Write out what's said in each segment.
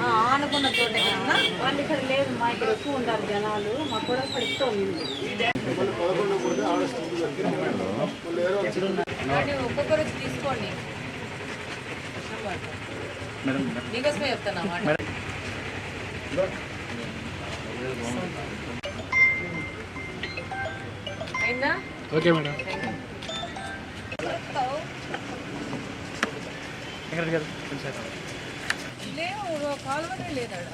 ఆ, ఆనుకున్న చోట కన్నా వాళ్ళు ఇక్కడ లేదు మా ఇక్కడ ఎక్కువ ఉండాలి జనాలు మాకు కూడా కాబట్టి ఒక్కొక్కరు వచ్చి తీసుకోండి మీకోసమే చెప్తాను ఓకే మేడం. లేవు కాలువనే లేదాడ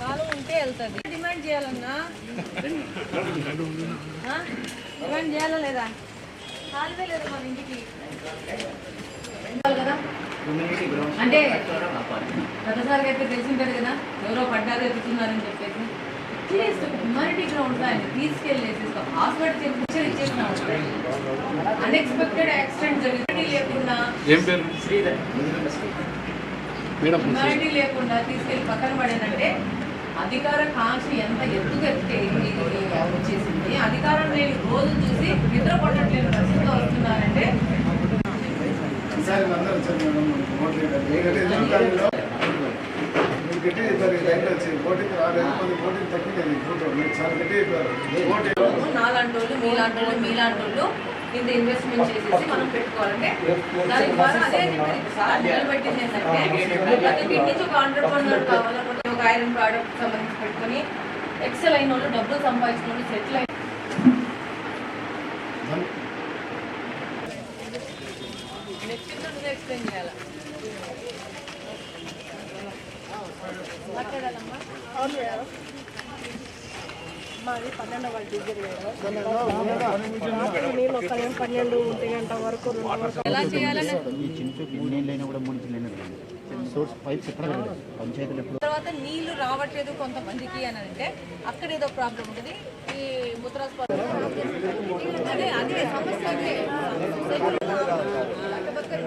కాలువ ఉంటే వెళ్తుంది. డిమాండ్ చేయాలన్నా? డిమాండ్ చేయాలా లేదా? కాలువే లేదు మన ఇంటికి. కదా అంటే గతసారి అయితే తెలిసింటారు కదా ఎవరో పడ్డారు ఎత్తుతున్నారని చెప్పేసి. అట్లీస్ట్ హ్యుమానిటీ గ్రౌండ్ ఆయన తీసుకెళ్ళేసి హాస్పిటల్ పిక్చర్ ఇచ్చేసినాం అన్ఎక్స్పెక్టెడ్ యాక్సిడెంట్ జరిగింది లేకుండా ఏం పేరు? మేడం హ్యుమానిటీ లేకుండా తీసుకెళ్ళి పక్కన పడానంటే అధికార కాంక్ష ఎంత ఎత్తుకెత్తే వచ్చేసింది. అధికారం లేని రోజు చూసి నిద్ర పట్టట్లేని పరిస్థితిలో వస్తున్నారంటే ఈసారి అందరూ వచ్చారు మేడం మీరు గట్టి ఇద్దరు లైన్ వచ్చి ఓటింగ్ రాలేదు కొన్ని ఓటింగ్ తగ్గిపోయింది ఇప్పుడు మీరు చాలా గట్టి అయిపోయారు ఓటింగ్. నాలాంటి వాళ్ళు మీలాంటి వాళ్ళు మీలాంటి వాళ్ళు ఇంత ఇన్వెస్ట్మెంట్ చేసేసి మనం పెట్టుకోవాలంటే దాని ద్వారా అదే. సార్ నిలబెట్టింది ఏంటంటే ప్రతి నుంచి ఒక ఆంటర్ప్రనర్ కావాలనుకుంటే ఒక ఐరన్ ప్రోడక్ట్ సంబంధించి పెట్టుకొని ఎక్సెల్ అయిన వాళ్ళు డబ్బులు సంపాదించిన వాళ్ళు సెటిల్ అయిన నెక్స్ట్ ఎక్స్ప్లెయిన్ చేయాలా? మాది పన్నెండవ డిగ్రీ నీళ్ళు ఒక పన్నెండు ఒంటి గంట వరకు రెండు వరకు ఎలా చేయాలని ఈ చిన్న ఎన్నేళ్ళైనా కూడా మూడు చిన్న సోర్స్ పైప్స్ ఎక్కడ పెట్టలేదు. పంచాయతీలు ఎప్పుడు తర్వాత నీళ్ళు రావట్లేదు కొంతమందికి అని అంటే అక్కడ ఏదో ప్రాబ్లం ఉంటుంది. ఈ ముద్రాస్ అదే అదే సమస్య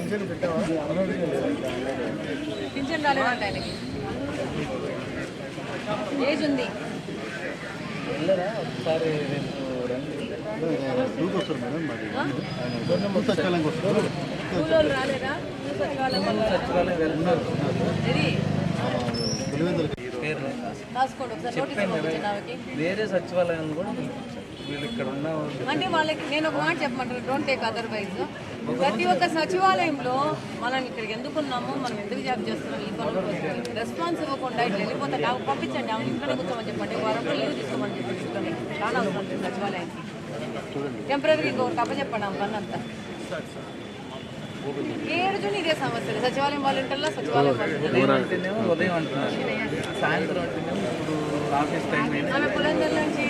పెన్షన్ పింఛన్ రాలేదంట ఆయనకి ఏజ్ ఉంది వస్తారు మేడం మరి సచివాలయం వస్తారు సచివాలయం వేరే సచివాలయం కూడా వీళ్ళు అంటే వాళ్ళకి నేను ఒక మాట చెప్పమంటాను డోంట్ టేక్ అదర్వైజ్ ప్రతి ఒక్క సచివాలయంలో మనం ఇక్కడికి ఎందుకు ఉన్నామో మనం ఎందుకు జాబ్ చేస్తున్నాం ఈ పనులు రెస్పాన్స్ ఇవ్వకుండా ఇట్లా వెళ్ళిపోతే నాకు పంపించండి ఆమె ఇంట్లో కూర్చోమని చెప్పండి వారం రోజులు లీవ్ తీసుకోమని చెప్పి. చాలా అవసరం సచివాలయానికి. ఇంకొకటి అప్పచెప్పండి ఆమె పని అంతా ఏడు జూన్ ఇదే సమస్య. సచివాలయం వాళ్ళ ఇంటల్లో సచివాలయం. ఉదయం అంటున్నారు. సాయంత్రం ఆఫీస్ టైం ఆమె పులందర్ నుంచి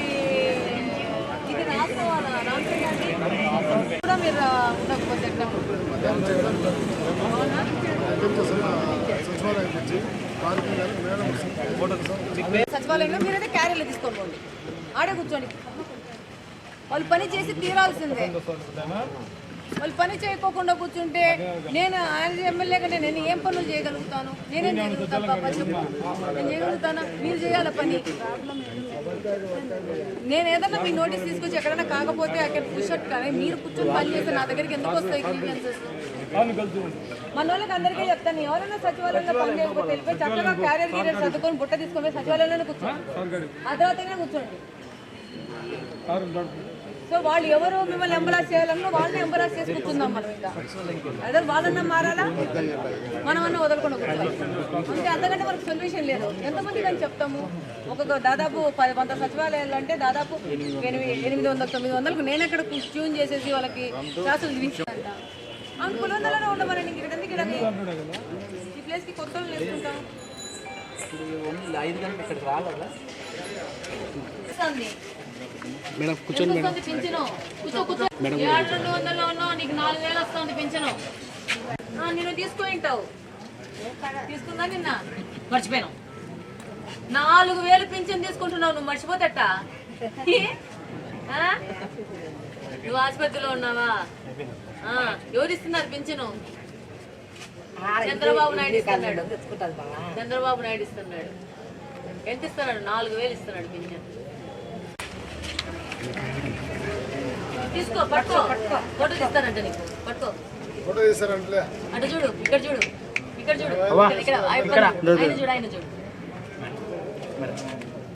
కూడా మీరు ఉండకపోతే ఎట్లా సచివాలయం నుంచి పార్కింగ్ కానీ సచివాలయంలో మీరైతే క్యారీలు తీసుకొని పోండి. ఆడే కూర్చోండి. వాళ్ళు పని చేసి తీరాల్సిందే. వాళ్ళు పని చేయకోకుండా కూర్చుంటే నేను ఆయన ఎమ్మెల్యేగా నేను ఏం పనులు చేయగలుగుతాను? నేనేం చేయగలుగుతాను పాప? చెప్పు. నేను చేయగలుగుతానా? మీరు చేయాల పని? నేను ఏదన్నా మీ నోటీస్ తీసుకొచ్చి ఎక్కడైనా కాకపోతే అక్కడ పుషట్ కానీ మీరు కూర్చొని పని చేస్తే నా దగ్గరికి ఎందుకు వస్తాయి గ్రీవెన్సెస్? మన వాళ్ళకి అందరికీ చెప్తాను. ఎవరైనా సచివాలయంలో పని చేయకపోతే వెళ్ళిపోయి చక్కగా క్యారియర్ గీరియర్ సర్దుకొని బుట్ట తీసుకొని సచివాలయంలోనే కూర్చోండి. ఆ తర్వాతనే కూర్చోండి. సో వాళ్ళు ఎవరు మిమ్మల్ని ఎంబరాజ్ చేయాలన్నా వాళ్ళని ఎంబరాజ్ చేసి కూర్చుందాం మనం ఇంకా. అదే వాళ్ళన్నా మారాలా? మనమన్నా వదలకుండా కూర్చోవాలి అంతే అంతకంటే మనకు సొల్యూషన్ లేదు. ఎంతమంది కానీ చెప్తాము? ఒక దాదాపు పది వంద సచివాలయాలు అంటే దాదాపు ఎనిమిది ఎనిమిది వందల తొమ్మిది వందలకు నేను అక్కడ ట్యూన్ చేసేసి వాళ్ళకి క్లాసులు చూపించాలంట అవును పులివెందులోనే ఉండమని ఇక్కడ ఎందుకు ఇలాగే? ఈ ప్లేస్కి కొత్త వాళ్ళు ఓన్లీ ఐదు గంటలు ఇక్కడికి రాలేదా? వస్తుంది ఎంత వస్తుంది పింఛను? కూర్చో కూర్చో. ఏడు రెండు వందలు ఉన్నావు నీకు నాలుగు వేలు వస్తుంది పింఛను. ఆ, నేను తీసుకుంటావు తీసుకుందా నిన్న? మర్చిపోయాను నాలుగు వేలు పింఛన్ తీసుకుంటున్నావు నువ్వు మర్చిపోతట? నువ్వు ఆసుపత్రిలో ఉన్నావా? ఆ, ఎవరు ఇస్తున్నారు పింఛను? చంద్రబాబు నాయుడు ఇస్తున్నాడు. చంద్రబాబు నాయుడు ఇస్తున్నాడు. ఎంత ఇస్తున్నాడు? నాలుగు వేలు ఇస్తున్నాడు పింఛన్. తీసుకో పట్టుకో. ఫోటో తీస్తానంట నీకు. పట్టుకో. ఫోటో అటు చూడు ఇక్కడ చూడు. ఇక్కడ చూడు. ఇక్కడ ఆయన చూడు ఆయన చూడు.